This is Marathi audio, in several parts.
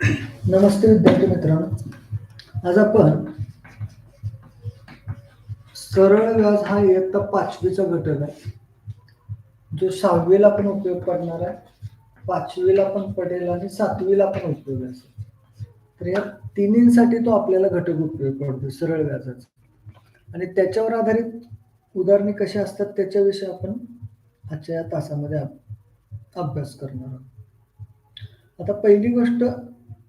नमस्ते विद्यार्थी मित्रांनो. आज आपण सरळ व्याज हा इयत्ता पाचवीचा घटक आहे. जो सहावीला पण उपयोग पडणार आहे पाचवीला पण पडेल आणि सातवीला पण उपयोग असेल तर या तिन्हींसाठी तो आपल्याला घटक उपयोग पडतो सरळ व्याजाचा आणि त्याच्यावर आधारित उदाहरणे कशी असतात त्याच्याविषयी आपण आजच्या या तासामध्ये अभ्यास करणार आहोत. आता पहिली गोष्ट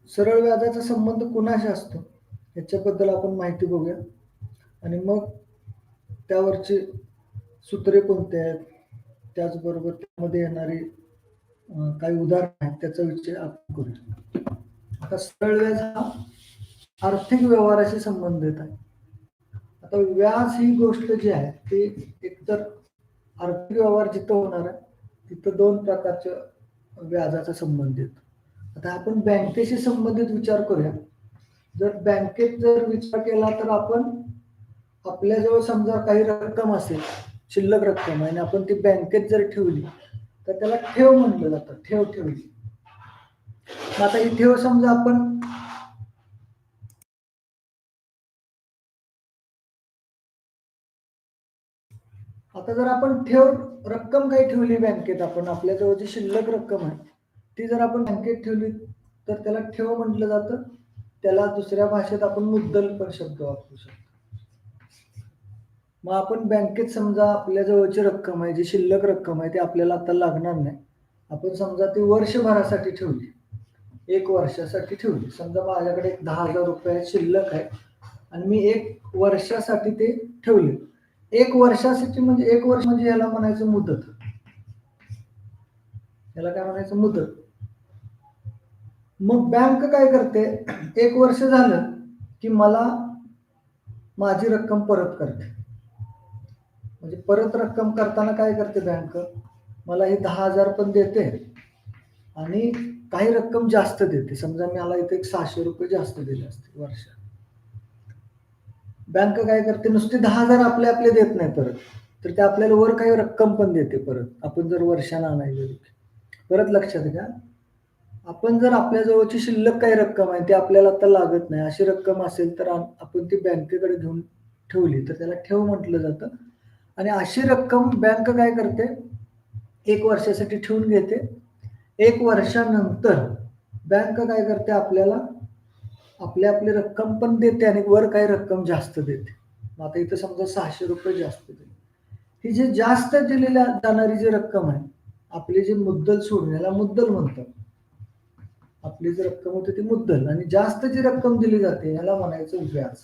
सरळ व्याजाचा संबंध कुणाशी असतो? याच्याबद्दल आपण माहिती बघूया. आणि मग त्यावरचे सूत्रे कोणते आहेत? त्याचबरोबर त्यामध्ये येणारी काही उदाहरण आहेत त्याचा विचार आपण करूया. आता सरळ व्याज हा आर्थिक व्यवहाराशी संबंधित आहे. आता व्याज ही गोष्ट जी आहे ती एकतर आर्थिक व्यवहार जिथं होणार आहे तिथं दोन प्रकारच्या व्याजाचा संबंध येतो. आता आपण बँकेशी संबंधित विचार करूया. जर बँकेत जर विचार केला तर आपण आपल्याजवळ समजा काही रक्कम असेल शिल्लक रक्कम आहे आणि आपण ती बँकेत जर ठेवली तर त्याला ठेव म्हणलं जातं ठेव ठेवली. मग आता ही ठेव समजा आपण आता जर आपण ठेव रक्कम काही ठेवली बँकेत आपण आपल्याजवळ जी शिल्लक रक्कम आहे ती जर आपण बँकेत ठेवली तर त्याला ठेव म्हटलं जातं. त्याला दुसऱ्या भाषेत आपण मुद्दल पण शब्द वापरू शकतो. मग आपण बँकेत समजा आपल्या जवळची रक्कम आहे जी शिल्लक रक्कम आहे ती आपल्याला आता लागणार नाही. आपण समजा ती वर्षभरासाठी ठेवली. एक वर्षासाठी ठेवली. समजा माझ्याकडे एक दहा हजार रुपये शिल्लक आहे आणि मी एक वर्षासाठी ते ठेवले. एक वर्षासाठी म्हणजे एक वर्ष म्हणजे याला म्हणायचं मुदत. याला काय म्हणायचं? मुदत. मग बँक काय करते? एक वर्ष झालं की मला माझी रक्कम परत करते. म्हणजे परत रक्कम करताना काय करते बँक मला ही दहा हजार पण देते आणि काही रक्कम जास्त देते. समजा मला इथे एक सहाशे रुपये जास्त दिले असते वर्षात बँक काय करते? नुसते दहा हजार आपले आपले देत नाही परत. तर ते आपल्याला वर काही रक्कम पण देते परत. आपण जर वर्षानं आणायला परत लक्षात घ्या. आपण जर आपल्या जवळची शिल्लक काही रक्कम आहे ती आपल्याला आता लागत नाही. अशी रक्कम असेल तर आपण ती बँकेकडे घेऊन ठेवली तर त्याला ठेव म्हटलं जातं. आणि अशी रक्कम बँक काय करते? एक वर्षासाठी ठेवून घेते. एक वर्षानंतर बँक काय करते आपल्याला? आपली आपली रक्कम पण देते आणि वर काही रक्कम जास्त देते. मग आता इथं समजा सहाशे रुपये जास्त देते. ही जी जास्त दिलेल्या जाणारी जी रक्कम आहे आपली जी मुद्दल सोडून याला मुद्दल म्हणतात. आपली जी रक्कम होती ती मुद्दल. आणि जास्त जी रक्कम दिली जाते याला म्हणायचं व्याज.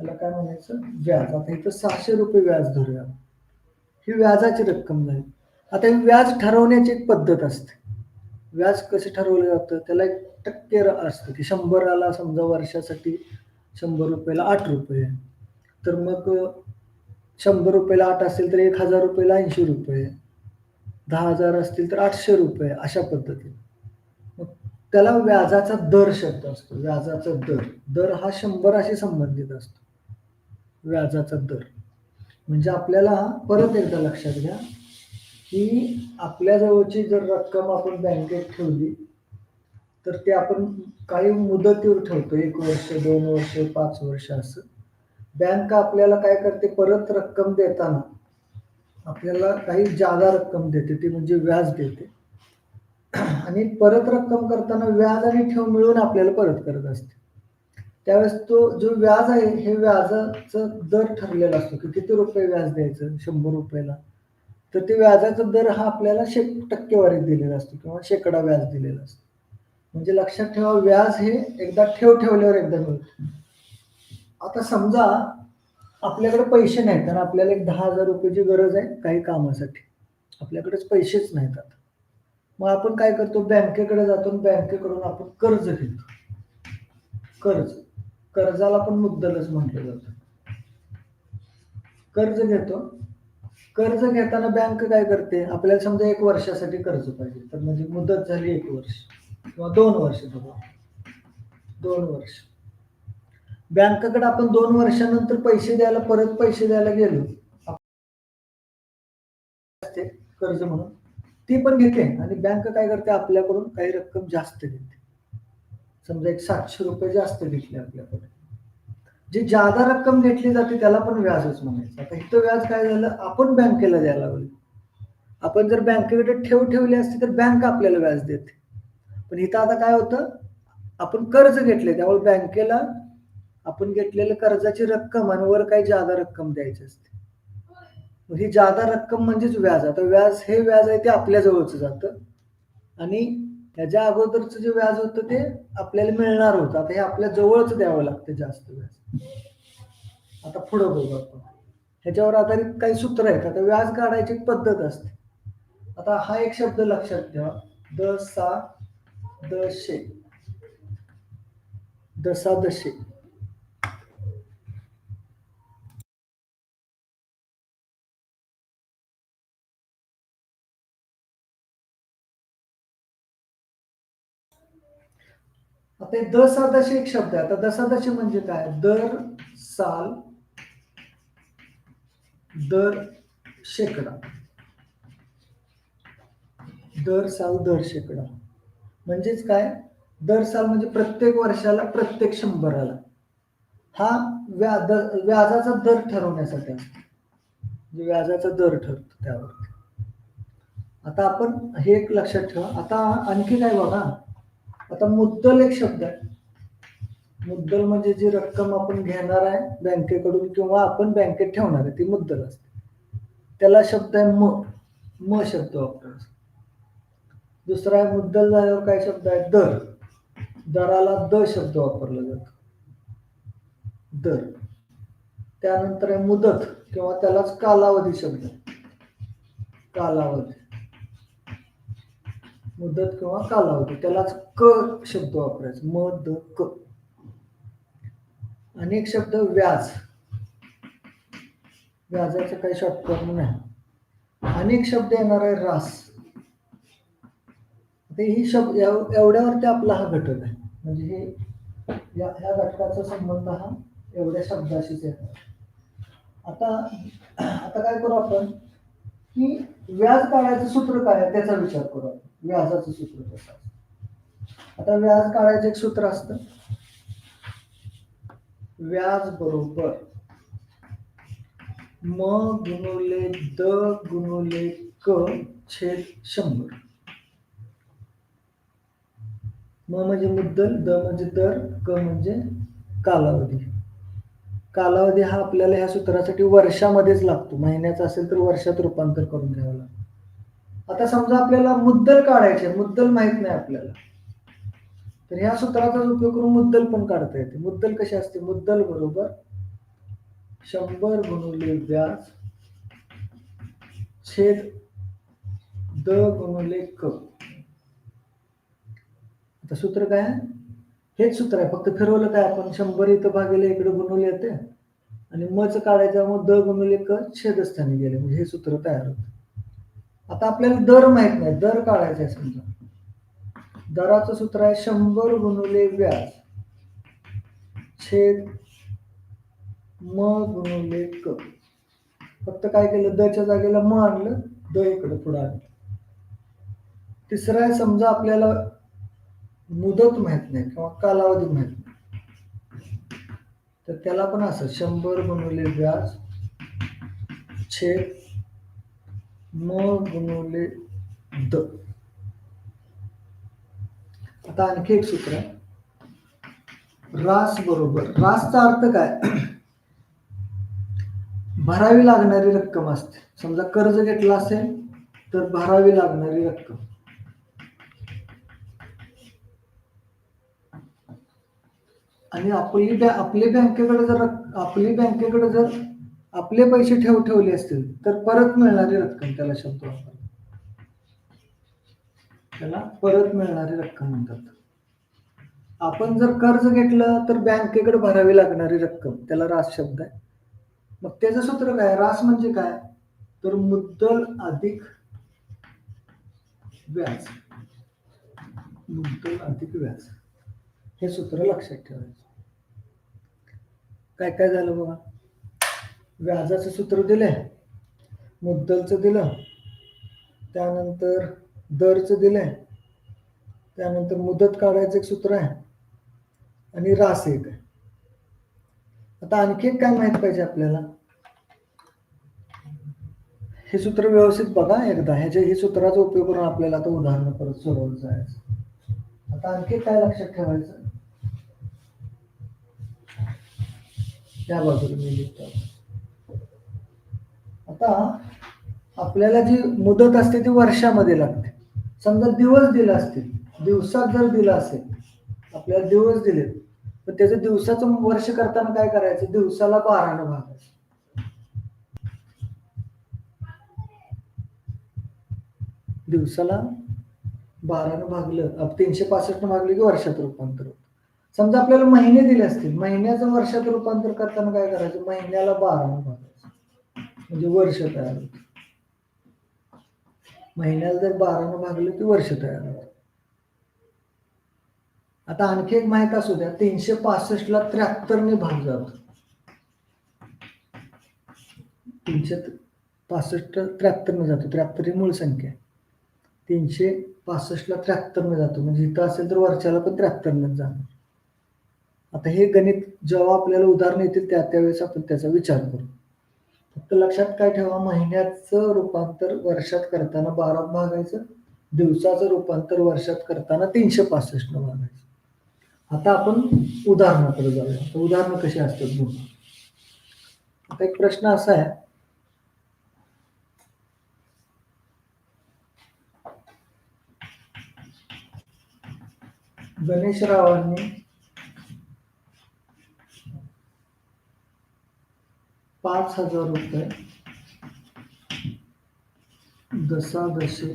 याला काय म्हणायचं? व्याज. आता इथं सहाशे रुपये व्याज धरूया. ही व्याजाची रक्कम नाही. आता ही व्याज ठरवण्याची एक पद्धत असते. व्याज कसे ठरवलं जातं? त्याला एक टक्के असतं की शंभराला समजा वर्षासाठी शंभर रुपयाला आठ रुपये. तर मग शंभर रुपयाला आठ असेल तर एक हजार रुपयाला ऐंशी रुपये. दहा हजार असतील तर आठशे रुपये अशा पद्धतीने. त्याला व्याजाचा दर शब्द असतो. व्याजाचा दर. दर हा शंभराशी संबंधित असतो. व्याजाचा दर. म्हणजे आपल्याला परत एकदा लक्षात घ्या की आपल्याजवळची जर रक्कम आपण बँकेत ठेवली तर ते आपण काही मुदतीवर ठेवतो. एक वर्ष दोन वर्ष पाच वर्ष असं. बँक आपल्याला काय करते? परत रक्कम देताना आपल्याला काही जादा रक्कम देते. ती म्हणजे व्याज देते. आणि परत रक्कम करताना व्याज आणि ठेव मिळून आपल्याला परत करत असते. त्यावेळेस तो जो व्याज आहे हे व्याजाचा दर ठरलेला असतो की किती रुपये व्याज द्यायचं शंभर रुपयाला. तर ते व्याजाचा दर हा आपल्याला शेक टक्केवारीत दिलेला असतो किंवा शेकडा व्याज दिलेला असतो. म्हणजे लक्षात ठेवा व्याज हे एकदा ठेव ठेवल्यावर एकदा मिळतं. आता समजा आपल्याकडे पैसे नाहीत आणि आपल्याला एक दहा हजार रुपयाची गरज आहे काही कामासाठी. आपल्याकडेच पैसेच नाहीत आता. मग आपण काय करतो? बँकेकडे जातो बँकेकडून आपण कर्ज घेतो. कर्ज. कर्जाला पण मुद्दलच म्हटलं जातं. कर्ज घेतो. कर्ज घेताना बँक काय करते? आपल्याला समजा एक वर्षासाठी कर्ज पाहिजे. तर म्हणजे मुदत झाली एक वर्ष किंवा दोन वर्ष बघा. दोन वर्ष. बँकेकडे आपण दोन वर्षानंतर पैसे द्यायला परत पैसे द्यायला गेलो. कर्ज म्हणून ती पण घेते आणि बँक काय करते आपल्याकडून काही रक्कम जास्त घेते समजा एक सातशे रुपये जास्त घेतले आपल्याकडे जी जादा रक्कम घेतली जाते त्याला पण व्याजच म्हणायचं. आता इथं व्याज काय झालं? आपण बँकेला द्यायला लागलो. आपण जर बँकेकडे ठेव ठेवली असती तर बँक आपल्याला व्याज देते. पण इथं आता काय होतं? आपण कर्ज घेतले त्यामुळे बँकेला आपण घेतलेल्या कर्जाची रक्कम आणि वर काही जादा रक्कम द्यायची असते. ही जादा रक्कम म्हणजेच व्याज आता व्याज हे व्याज आहे ते आपल्या जवळच जातं. आणि त्याच्या अगोदरचं जे व्याज होतं ते आपल्याला मिळणार होतं. आता हे आपल्या जवळच द्यावं लागतं जास्त व्याज. आता पुढं बघू आपण. ह्याच्यावर आधारित काही सूत्र आहेत. आता व्याज काढायची एक पद्धत असते. आता हा एक शब्द लक्षात ठेवा. द सा दशे. दसा दशे. आता हे दसादशी एक शब्द आहे. आता दसादशी म्हणजे काय? दर साल दर शेकडा. दर साल दर शेकडा. म्हणजेच काय? दर साल म्हणजे प्रत्येक वर्षाला प्रत्येक शंभराला. हा व्याज व्याजाचा दर ठरवण्यासाठी असतो. म्हणजे व्याजाचा दर ठरतो त्यावर. आता आपण हे एक लक्षात ठेवा. आता आणखी काय बघा? आता मुद्दल एक शब्द आहे. मुद्दल म्हणजे जी रक्कम आपण घेणार आहे बँकेकडून किंवा आपण बँकेत ठेवणार आहे ती मुद्दल असते. त्याला शब्द आहे म म शब्द वापरायचा दुसरा आहे मुद्दल झाल्यावर काय शब्द आहे? दर. दराला द शब्द वापरला जातो. दर. त्यानंतर आहे मुदत किंवा त्यालाच कालावधी शब्द. कालावधी. मुदत किंवा कालावधी त्यालाच क शब्द वापरायचा. म द क आणि एक शब्द व्याज. व्याजाचं काही शॉर्टकट नाही अनेक शब्द येणार आहे रास ते ही शब्द एवढ्यावरती आपला हा घटक आहे. म्हणजे हे या ह्या घटकाचा संबंध हा एवढ्या शब्दाशीच येणार आता आता काय करू आपण? की व्याज काढायचं सूत्र काय आहे त्याचा विचार करू आपण. व्याजाचं सूत्र कसं आता व्याज काढायचं एक सूत्र असतं. व्याज बरोबर म गुणुले द गुणुले क छेद शंभर. म म्हणजे मुद्दल द म्हणजे दर क म्हणजे कालावधी. कालावधी हा आपल्याला ह्या सूत्रासाठी वर्षामध्येच लागतो. महिन्याचा असेल तर वर्षात रूपांतर करून घ्यावं लागतं. आता समजा आपल्याला मुद्दल काढायचे मुद्दल माहीत नाही आपल्याला. तर ह्या सूत्राचा उपयोग करून मुद्दल पण काढता येते. मुद्दल कशी असते? मुद्दल बरोबर शंभर गुणुले व्याज छेद द गुणुले क. आता सूत्र काय आहे? हेच सूत्र आहे. फक्त फिरवलं काय आपण? शंभर इथं भागेले इकडे गुणवले येते. आणि मच काढायचं मग द गुणवले क छेदस्थानी गेले. म्हणजे हे सूत्र तयार होतं. आता आपल्याला दर माहीत नाही दर काढायचा आहे समजा दराचं सूत्र आहे शंभर गुणुले व्याज छेद म गुणुले क. फक्त काय केलं? दच्या जागेला म आणलं द इकडे पुढे आणलं. तिसरं आहे समजा आपल्याला मुदत माहीत नाही किंवा कालावधी माहीत नाही. तर त्याला पण असं शंभर गुणुले व्याज छेद म गुणवले द. आता आणखी एक सूत्र. आहे रास बरोबर. रासचा अर्थ काय? भरावी लागणारी रक्कम असते. समजा कर्ज घेतलं असेल तर भरावी लागणारी रक्कम. आणि आपली बँक आपली बँकेकडे जर आपली बँकेकडे जर आपले पैसे ठेव ठेवले असतील तर परत मिळणारी रक्कम त्याला शब्द वापरतात त्याला परत मिळणारी रक्कम म्हणतात. आपण जर कर्ज घेतलं तर बँकेकडे भरावी लागणारी रक्कम त्याला रास शब्द आहे. मग त्याचं सूत्र काय? रास म्हणजे काय? तर मुद्दल अधिक व्याज. मुद्दल अधिक व्याज. हे सूत्र लक्षात ठेवायचं. काय काय झालं बघा? व्याजाचं सूत्र दिलंय मुद्दलचं दिलं त्यानंतर दरचं दिलंय त्यानंतर मुदत काढायचं एक सूत्र आहे आणि रास एक आहे. आता आणखी एक काय माहीत पाहिजे आपल्याला? हे सूत्र व्यवस्थित बघा एकदा. ह्याच्या हे सूत्राचा उपयोग करून आपल्याला आता उदाहरण परत सोडवलं जायचं. आता आणखी काय लक्षात ठेवायचं? त्या बाजूला मी लिहितो. आता आपल्याला जी मुदत असते ती वर्षामध्ये लागते. समजा दिवस दिला असतील दिवसात जर दिला असेल आपल्याला दिवस दिले तर त्याचं दिवसाचं वर्ष करताना काय करायचं? दिवसाला बारानं भागायचं. दिवसाला बारानं भागलं तीनशे पासष्ट भागलं की वर्षात रूपांतर होतं. समजा आपल्याला महिने दिले असतील महिन्याचं वर्षात रूपांतर करताना काय करायचं? महिन्याला बारानं म्हणजे वर्ष तयार होतं. महिन्याला जर बारानं भागलं की वर्ष तयार होतं. आता आणखी एक माहीत असू द्या तीनशे पासष्ट ला त्र्याहत्तरने भाग जातो तीनशे पासष्ट त्र्याहत्तरने जातो. त्र्याहत्तर ही मूळ संख्या. तीनशे पासष्टला त्र्याहत्तरने जातो. म्हणजे इथं असेल तर वर्षाला पण त्र्याहत्तरनेच जाणार. आता हे गणित जेव्हा आपल्याला उदाहरण येतील त्या त्यावेळेस आपण त्याचा विचार करू. फक्त लक्षात काय ठेवा महिन्याचं रूपांतर वर्षात करताना बारा भागायचं दिवसाचं रूपांतर वर्षात करताना तीनशे पासष्ट भागायचं. आता आपण उदाहरणाकडे जाऊया. आता उदाहरणं कशी असतात बघ. आता एक प्रश्न असा आहे. गणेशरावांनी पाच हज़ार रुपये. दशादशे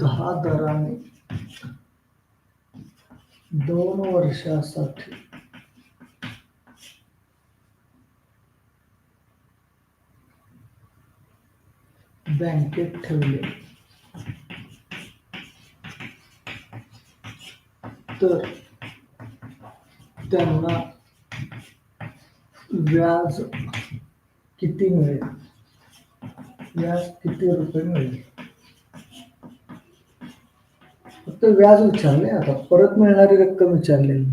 दहा दराने. दोन वर्षासाठी. बँकेत ठेवले. तर त्यांना व्याज किती मिळेल? व्याज किती रुपये मिळेल? फक्त व्याज विचारले आता. परत मिळणारी रक्कम विचारलेली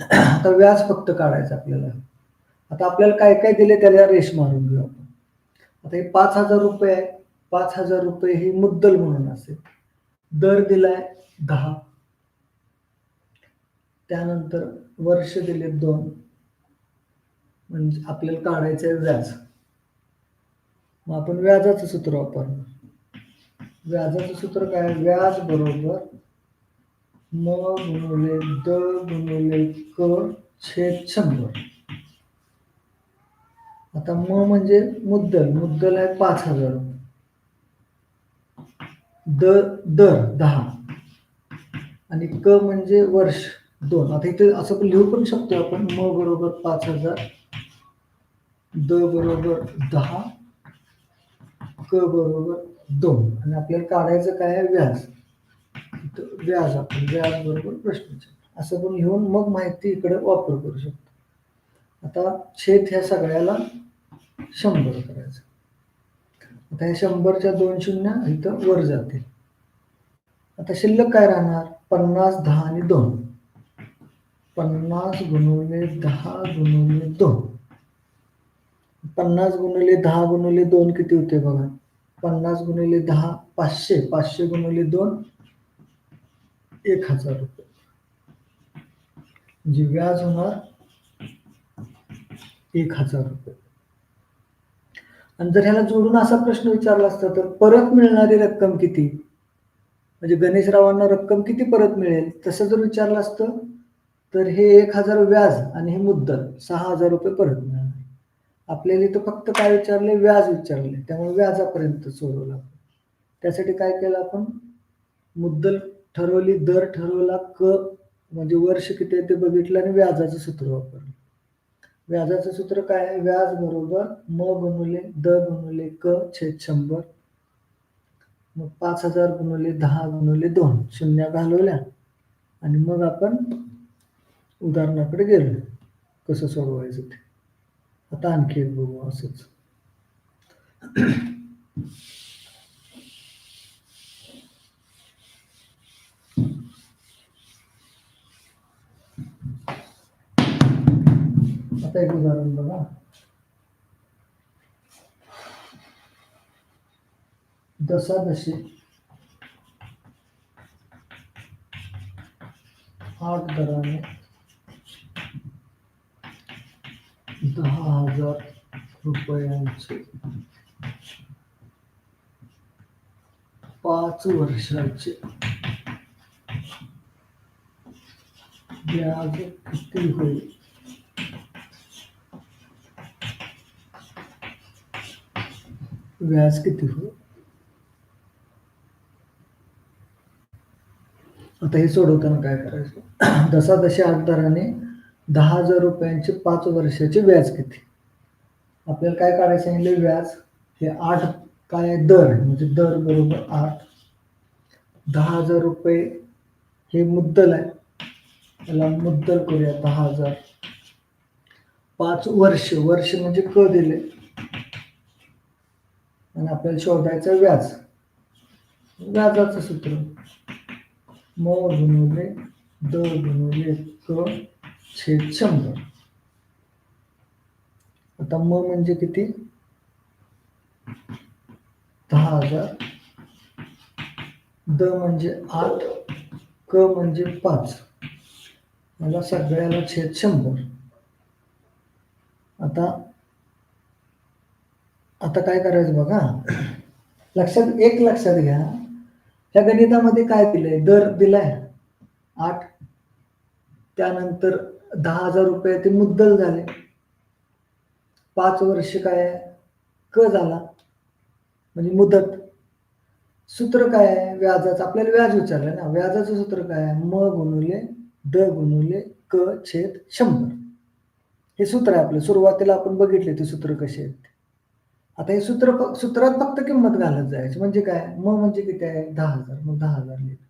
आता व्याज फक्त काढायचं आपल्याला. आता आपल्याला काय काय दिले त्याला रेश मारून घेऊ आपण. आता हे पाच हजार रुपये आहे. पाच हजार रुपये ही मुद्दल म्हणून असेल. दर दिलाय दहा. त्यानंतर वर्ष दिले दोन. म्हणजे आपल्याला काढायचं आहे व्याज. मग आपण व्याजाचं सूत्र वापरणार. व्याजाचं सूत्र काय? व्याज बरोबर म गुणवले द गुणवले क छेद शंभर. आता म म्हणजे मुद्दल. मुद्दल आहे पाच हजार. द दर दहा. आणि क म्हणजे वर्ष दोन. आता इथे असं लिहू पण शकतो आपण. म बरोबर पाच हजार. द बरोबर दहा क बरोबर दोन. आणि आपल्याला काढायचं काय आहे? व्याज. इथं व्याज आपण व्याज बरोबर प्रश्नचिन्ह. असं पण घेऊन मग माहिती इकडे वापर करू शकतो. आता छेद ह्या सगळ्याला शंभर करायचं. आता हे शंभरच्या दोन शून्य इथं वर जातील. आता शिल्लक काय राहणार? पन्नास दहा आणि दोन. पन्नास गुणवले दहा गुणवले दोन. पन्नास गुणिले दहा गुणिले दोन किती होते बघा? पन्नास गुणिले दहा पाचशे. पाचशे गुणिले दोन एक हजार रुपये. म्हणजे व्याज होणार एक हजार रुपये. आणि जर ह्याला जोडून असा प्रश्न विचारला असता तर परत मिळणारी रक्कम किती? म्हणजे गणेशरावांना रक्कम किती परत मिळेल? तसं जर विचारलं असतं तर हे एक हजार व्याज आणि हे मुद्दल सहा हजार रुपये परत मिळणार. आपल्याला इथं फक्त काय विचारले? व्याज विचारले. त्यामुळे व्याजापर्यंत सोडवलं आपण. त्यासाठी काय केलं आपण? मुद्दल ठरवली दर ठरवला क म्हणजे वर्ष किती आहे ते बघितलं आणि व्याजाचं सूत्र वापरलं. व्याजाचं सूत्र काय आहे? व्याज बरोबर म बनवले द बनवले क छेद शंभर. मग पाच हजार बनवले दहा बनवले दोन. शून्य घालवल्या. आणि मग आपण उदाहरणाकडे गेलो. कसं सोडवायचं ते? आता आणखी एक बघू असेच. आता एक उदाहरण बघा. दशादशी आठ दराने दहा हजार रुपयांचे. पाच वर्षाचे. व्याज किती होईल? व्याज किती होईल? आता हे सोडवताना काय करायचं? दसा दशे आठ दराने दहा हजार रुपयांचे पाच वर्षाचे व्याज किती? आपल्याला काय काढायचं सांगितले? व्याज. हे आठ काय दर. म्हणजे दर बरोबर आठ. दहा हजार रुपये हे मुद्दल आहे. त्याला मुद्दल करूया. दहा हजार. पाच वर्ष. वर्ष म्हणजे क दिले? आणि आपल्याला शोधायचं व्याज. व्याजाचं सूत्र. म गुणवले द गुणवले क छेद शंभर आता म म्हणजे किती? दहा हजार. द म्हणजे आठ क म्हणजे पाच. मला सगळ्याला छेद शंभर आता आता काय करायचं बघा. लक्षात एक लक्षात घ्या. ह्या गणितामध्ये काय दिलंय? दर दिलाय. आठ. त्यानंतर दहा हजार रुपये ते मुद्दल झाले. पाच वर्ष काय आहे? क झाला? म्हणजे मुदत. सूत्र काय आहे? व्याजाचं. आपल्याला व्याज विचारलं ना. व्याजाचं सूत्र काय आहे? म गुणुले द गुणुले क छेद शंभर. हे सूत्र आहे आपलं. सुरुवातीला आपण बघितले ते सूत्र कसे आहेत. आता हे सूत्र सूत्रात फक्त किंमत घालत जायची. म्हणजे काय? म म्हणजे किती आहे? दहा हजार. मग दहा हजार लिहिलं.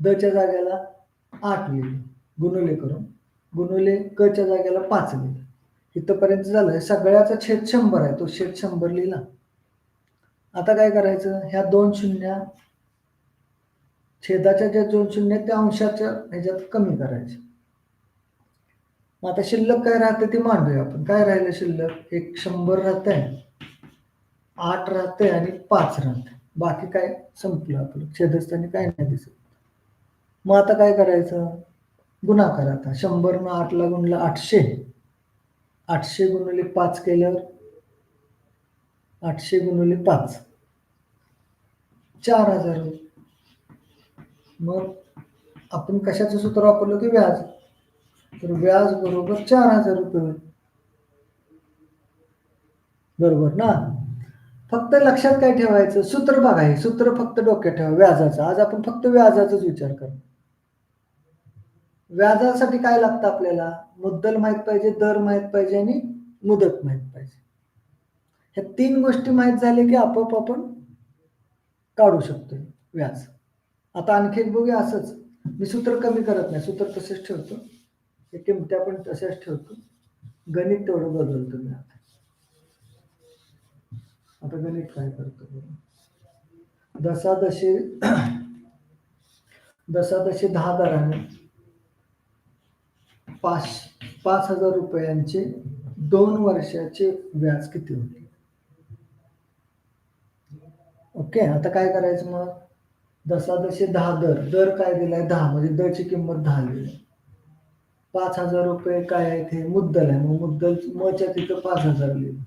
दच्या जागेला आठ लिहिलं. गुणुले करून गुणवले क च्या जागेला पाच लिहिले. इथपर्यंत झालं सगळ्याचा छेद शंभर आहे तो छेद शंभर लिहिला. आता काय करायचं? ह्या दोन शून्य छेदाच्या ज्या दोन शून्य त्या अंशाच्या ह्याच्यात कमी करायचे. मग आता शिल्लक काय राहते ते मांडूया आपण. काय राहिलं शिल्लक? एक शंभर राहते आठ राहते आणि पाच राहते बाकी काय संपलं आपलं. छेदस्थानी काय नाही दिसत. मग आता काय करायचं? गुणाकार आता. शंभर आठला गुणला आठशे. आठशे गुणले पाच केल्यावर आठशे गुणले पाच. चार हजार. मग आपण कशाचं सूत्र वापरलं की व्याज. तर व्याज बरोबर चार हजार रुपये बरोबर ना? फक्त लक्षात काय ठेवायचं? सूत्र बघा हे. सूत्र फक्त डोक्यात ठेवा. व्याजाचं. आज आपण फक्त व्याजाचाच विचार करू. व्याजासाठी काय लागतं आपल्याला? मुद्दल माहीत पाहिजे दर माहीत पाहिजे आणि मुदत माहीत पाहिजे. ह्या तीन गोष्टी माहीत झाल्या की आपोआप आपण काढू शकतो व्याज. आता आणखी एक बघूया असंच. मी सूत्र कमी करत नाही सूत्र तसेच ठेवतो. हे किमत्या पण तशाच ठेवतो. गणित तेवढं बदलतो मी आता. आता गणित काय करतो दशादशी दशादशी दहा दराने पाच पाच हजार रुपयांचे दोन वर्षाचे व्याज किती होते? ओके आता काय करायचं मग? दसा दशे दहा दर दर काय दिलाय? दहा म्हणजे दरची किंमत दहा दिली. पाच हजार रुपये काय आहे ते मुद्दल आहे. मग मुद्दल मच्या तिथं पाच हजार लिहिलं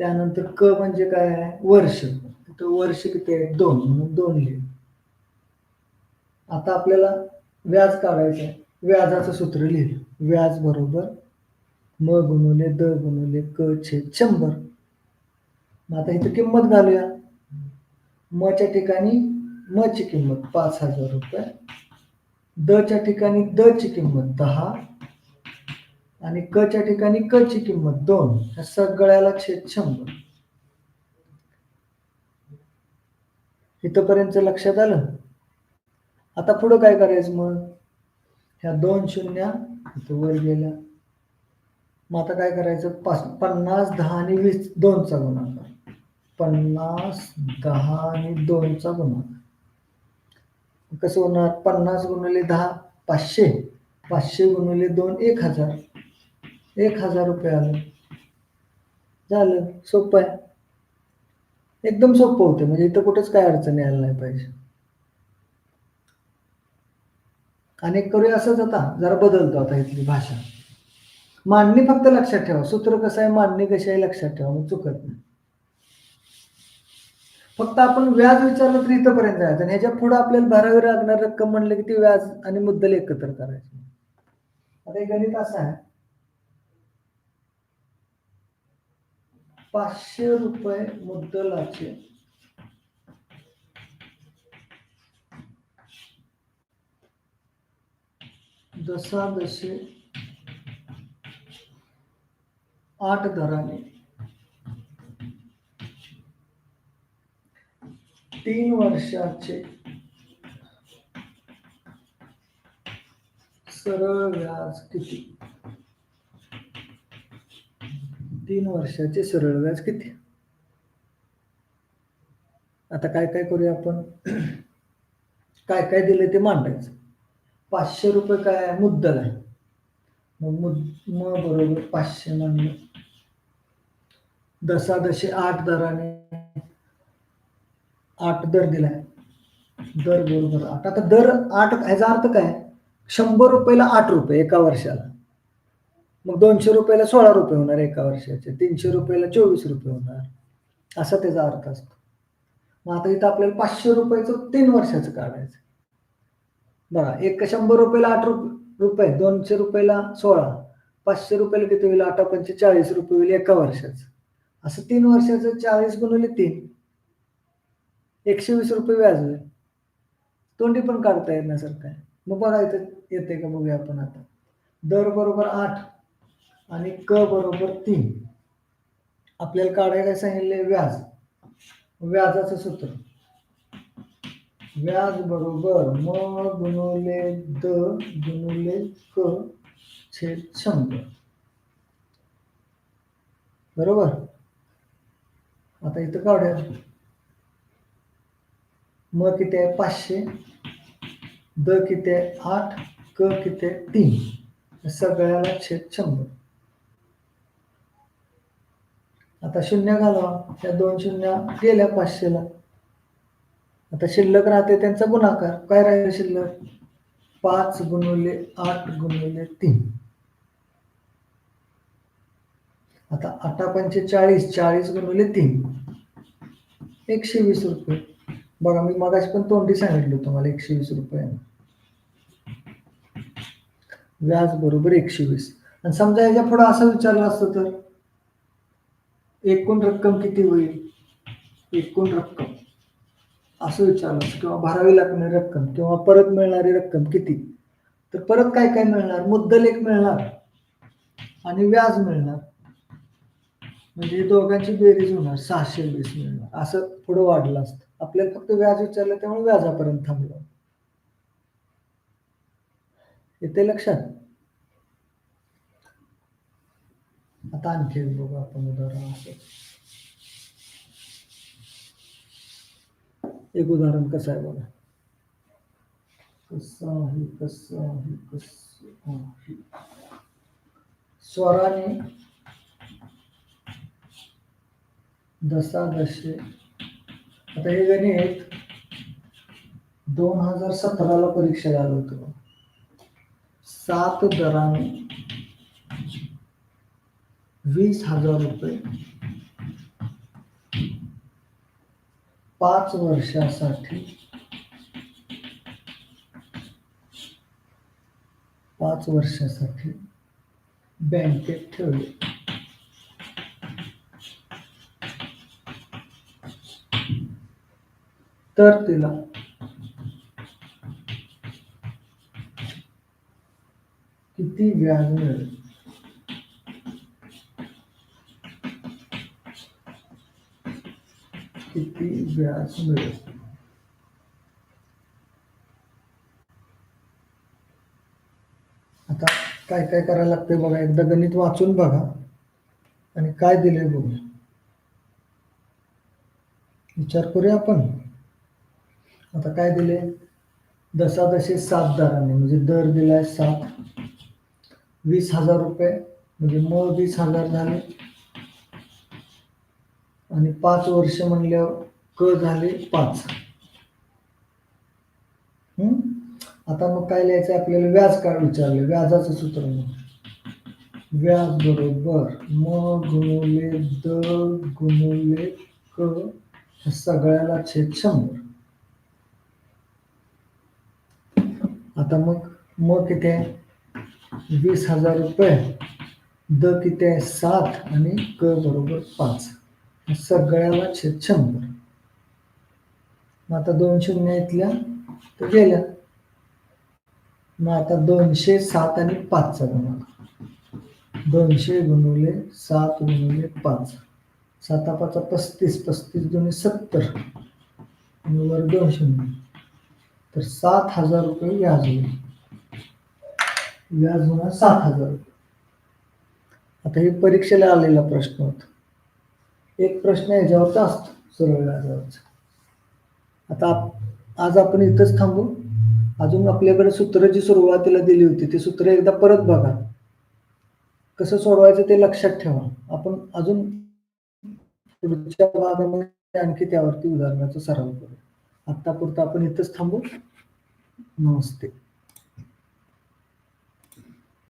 त्यानंतर क म्हणजे काय आहे? वर्ष. तर वर्ष किती आहे? दोन म्हणून दोन लिहिलं. आता आपल्याला व्याज काढायचं आहे. व्याजाचं सूत्र लिहिलं. व्याज बरोबर म गुणवले द गुणवले क छेद शंभर. मग आता इथं किंमत घालूया. मच्या ठिकाणी म ची किंमत पाच हजार रुपये. द च्या ठिकाणी द ची किंमत दहा. आणि क च्या ठिकाणी क ची किंमत दोन. ह्या सगळ्याला छेद शंभर. इथंपर्यंत लक्षात आलं? आता पुढं काय करायचं मग? ह्या दोन शून्य इथं वर गेल्या. मग आता काय करायचं? पाच पन्नास दहा आणि वीस दोनचा गुणाकार. पन्नास दहा आणि दोनचा गुणाकार. कसं होणार? पन्नास गुणिले दहा पाचशे. पाचशे गुणिले दोन एक हजार. एक हजार रुपये आलं. झालं. सोपं आहे. एकदम सोपं होते. म्हणजे इथं कुठंच काय अडचण यायला नाही पाहिजे. आणि एक करूया असंच आता जरा बदलतो आता इथली भाषा. मांडणी फक्त लक्षात ठेवा. सूत्र कसं आहे मांडणी कशी आहे लक्षात ठेवा मग चुकत नाही. फक्त आपण व्याज विचारलं तर इथंपर्यंत जायचं. आणि ह्याच्या पुढे आपल्याला भरावी लागणार रक्कम म्हणलं की ती व्याज आणि मुद्दल एकत्र करायची. आता हे गणित असं आहे. पाचशे रुपये मुद्दलाचे दशादशे आठ दराने तीन वर्षाचे सरळ व्याज किती? तीन वर्षाचे सरळ व्याज किती? आता काय काय करूया आपण? काय काय दिले ते मांडायचं. पाचशे रुपये काय आहे मुद्दल आहे. मग मुद म बरोबर पाचशे मानलं दशादशे आठ दराने आठ दर दिलाय. दर बरोबर आठ. आता दर आठ ह्याचा अर्थ काय? शंभर रुपयाला आठ रुपये एका वर्षाला. मग दोनशे रुपयाला सोळा रुपये होणार एका वर्षाचे. तीनशे रुपयाला चोवीस रुपये होणार. असा त्याचा अर्थ असतो. मग आता इथं आपल्याला पाचशे रुपयाचं तीन वर्षाचं काढायचं बघा एक शंभर रुपयाला आठ रुप रुपये दोनशे रुपयाला सोळा पाचशे रुपयाला किती होईल? आठ पंचे चाळीस रुपये होईल एका वर्षाचं. असं तीन वर्षाचं चाळीस गुणवले तीन. एकशे वीस रुपये व्याज होईल. तोंडी पण काढता येण्यासारखं आहे. मग बघा इथं येते का बघूया आपण आता. दर बरोबर आठ आणि क बरोबर तीन. आपल्याला काढायला सांगितले व्याज. व्याजाचं सूत्र. व्याज बरोबर म गुणवले द गुणवले क छेद शंभर. बरोबर? आता इथं काढूया. म किती आहे? पाचशे. द किती आहे? आठ. क किती आहे? तीन. सगळ्याला छेद शंभर. आता शून्य घालवा. त्या दोन शून्य गेल्या पाचशेला. आता शिल्लक राहते त्यांचा गुणाकार. काय राहील शिल्लक? पाच गुणवले आठ गुणवले तीन. आता आठा पंचे चाळीस चाळीस गुणवले तीन. एकशे वीस रुपये. बघा मी मगाशी पण तोंडी सांगितलं तुम्हाला एकशे वीस रुपये. व्याज बरोबर एकशे वीस. आणि समजा याच्यापुढे असं विचारलं असतं तर? एकूण रक्कम किती होईल? एकूण रक्कम. असं विचारलं किंवा भरावी लागणारी रक्कम किंवा परत मिळणारी रक्कम किती? तर परत काय काय मिळणार? मुद्दल एक मिळणार आणि व्याज मिळणार. म्हणजे दोघांची बेरीज होणार सहाशे वीस मिळणार. असं पुढं वाढलं असतं. आपल्याला फक्त व्याज विचारलं त्यामुळे व्याजापर्यंत थांबलं. येते लक्षात? आता आणखी एक बघू आपण उदाहरण असं. एक उदाहरण कसं आहे बघा. कसं आहे कसं आहे कसं आहे. स्वराने दशादशे आता हे गणित दोन हजार सतराला परीक्षा झालं होतं सात दराने वीस हजार रुपये पाच वर्षासाठी. पाच वर्षासाठी बँकेत ठेवले. तर तिला किती व्याज मिळेल? किती व्याज मिळेल? आता काय काय करायला लागते बघा एकदा गणित वाचून बघा आणि काय दिले बघू. विचार करूया आपण. आता काय दिले दशादशे सात दराने म्हणजे दर दिलाय सात. वीस हजार रुपये म्हणजे मूळ वीस हजार झाले. आणि पाच वर्ष म्हणल्यावर क झाले पाच. हम्म? आता मग काय लिहायचं आपल्याला व्याज काय विचारलं व्याजाचं सूत्र मग व्याज बरोबर म गुणुले द गुणुले क सगळ्याला छेद शंभर. आता मग म किती आहे? वीस हजार रुपये. द किती आहे? सात आणि क बरोबर पाच. सगळ्याला छेद शंभर. मग आता दोन शून्य इथल्या तर गेल्या. मग आता दोनशे सात आणि पाचचा गुणाकार. दोनशे गुणवले सात गुणवले पाच. साता पाचा पस्तीस पस्तीस दोन्ही सत्तर. आणि वर दोन शून्य. तर सात हजार रुपये व्याज होईल व्याज होणार सात हजार रुपये. आता हे परीक्षेला आलेला प्रश्न होता. एक प्रश्न याच्यावरचा असतो सरळ व्याजावरचा. आता आप- आज आपण इथंच थांबू. अजून आपल्याकडे सूत्र जी सुरुवातीला दिली होती ती सूत्र एकदा परत बघा. कसं सोडवायचं ते लक्षात ठेवा. आपण अजून पुढच्या भागामध्ये आणखी त्यावरती उदाहरणाचा सराव करू. आत्तापुरता आपण इथंच थांबू. नमस्ते.